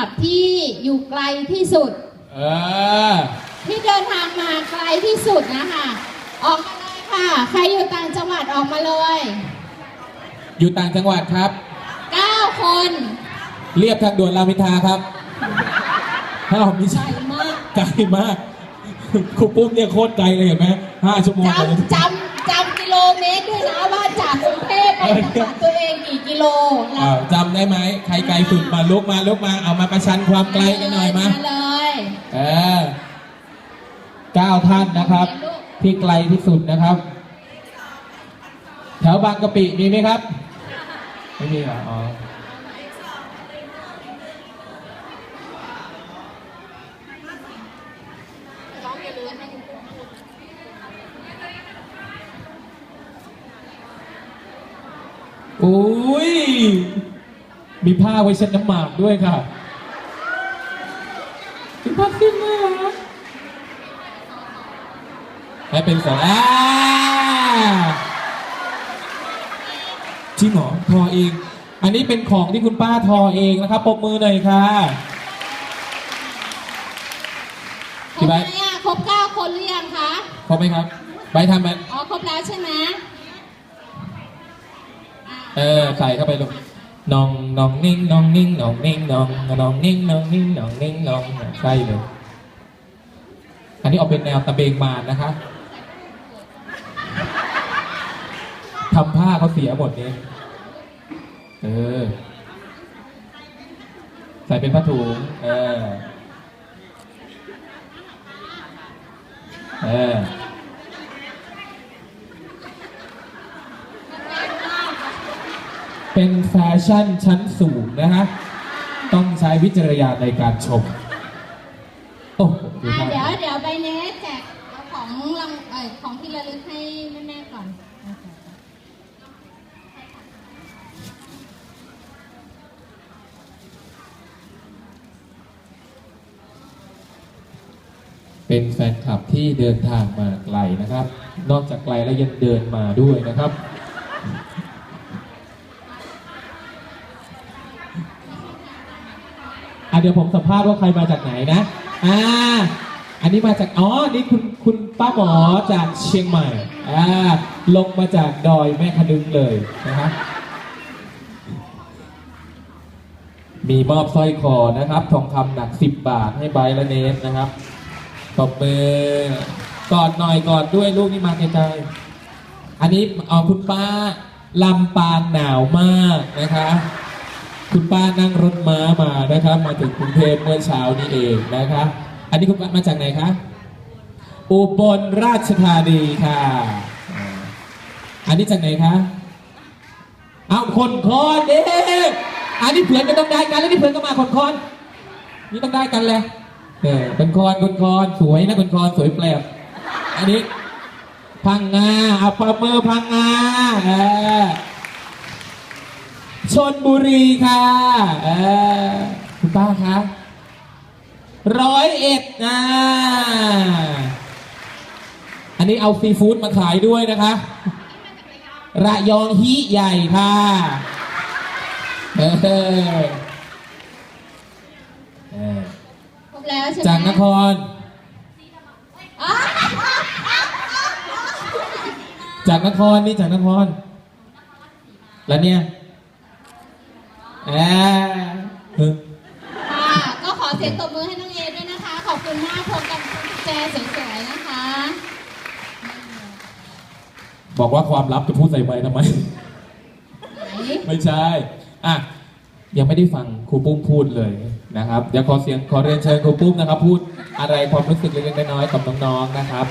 ลับที่อยู่ไกลที่สุด เออ ที่เดินทางมาไกลที่สุดนะคะออกมาเลยค่ะ ใครอยู่ต่างจังหวัดออกมาเลยอยู่ต่างจังหวัดครับ 9 คน เรียบทางด่วนรามอินทราครับถ้าเราไม่ไกลใช่มากไกลมากครูปุ้มเนี่ยโคตรไกลเลยเห็นไหมห้าชั่วโมงกว่าจะถึงจำจำจำกิโลเมตรด้วยนะว่าจากกรุงเทพไปจังหวัดตัว เองกี่กิโลแล้อ้าววจำได้ไหมใครไกลสุดมาลุกมาลุกมาเอามาประชันความไกลกันหน่อยมาเลยเออเก้าท่านนะครับ ที่ไกลที่สุดนะครับ แถวบางกะปิมีไหมครับ ไม่มีเหรออ๋อ อุ้ย มีผ้าไว้เช็ดน้ำหมากด้วยค่ะมีผ้าขึ้นน่ารักให้เป็นสองอ่าจริงเหรอทอเอง อันนี้เป็นของที่คุณป้าทอเองนะครับปรบมือหน่อยค่ะ ครบไหมอะครบเก้าคนหรือยังคะ ครบไหมครับใบทำไหมอ๋อ ครบแล้วใช่ไหม เออใส่เข้าไปลูกน้องน้องนิ่งน้องนิ่งน้องนิ่งน้องน้องนิ่งน้องนิ่งน้องนิ่งน้องใช่เลยอันนี้ออกเป็นแนวตะเบงมานนะคะทำผ้าเขาเสียหมดนี้เออ ใส่เป็นผ้าถุงเออ เออ เป็นแฟชั่นชั้นสูงนะฮะ ต้องใช้วิจารณญาณในการชม โอ้โหดูอะท่าเดี๋ยวเดี๋ยวใบเนสแจกเอาของรางเอ่อของที่ระลึกให้แม่ๆก่อนเป็นแฟนคลับที่เดินทางมาไกลนะครับ นอกจากไกลแล้วยังเดินมาด้วยนะครับ อะเดี๋ยวผมสัมภาษณ์ว่าใครมาจากไหนนะอ่าอันนี้มาจากอ๋อนี่คุณคุณป้าหมอจากเชียงใหม่อ่าลงมาจากดอยแม่คะนึงเลยนะครับมีมอบสร้อยคอนะครับ ทองคำหนัก 10 บาทให้ไบและเนสนะครับตบมือกอดหน่อยกอดด้วยลูกนี่มาไกลๆอันนี้เอาคุณป้าลำปางหนาวมากนะคะ คุณป้านั่งรถม้ามานะครับ มาถึงกรุงเทพเมื่อเช้านี้เองนะคะอันนี้คุณป้ามาจากไหนคะอุบลราชธานีค่ะ อันนี้จากไหนคะเอาคนคอนเด้อันนี้เผื่อนก็ต้องได้กันแล้วนี่เผื่อนก็มาคนคอนนี่ต้องได้กันเลยเออคนคอนคนคอนสวยนะคนคอนสวยแปลกอันนี้พังงาเอาปลาเมอร์พังงาเออ นบุรีค่ะเออคุณป้าคะร้อยเอ็ดนะอันนี้เอาซีฟู้ดมาขายด้วยนะคะ ระยองฮิใหญ่ค่ะเออเออครบแล้วใช่ไหมจากนครอ๋อจากนครนี่จากนคร แล้วเนี่ยแอบ เออค่ะ ก็ขอเสียงตบมือให้น้องเอด้วยนะคะ ขอบคุณมากพบกันคุณแจสวยๆนะคะ บอกว่าความลับจะพูดใส่ไมค์ทำไมไหนไม่ใช่ อะ ยังไม่ได้ฟังครูปุ้มพูดเลยนะครับเดี๋ยวขอเสียงขอเรียนเชิญครูปุ้มนะครับ พูดอะไรความรู้สึกเล็กๆน้อยๆกับน้องๆนะครับ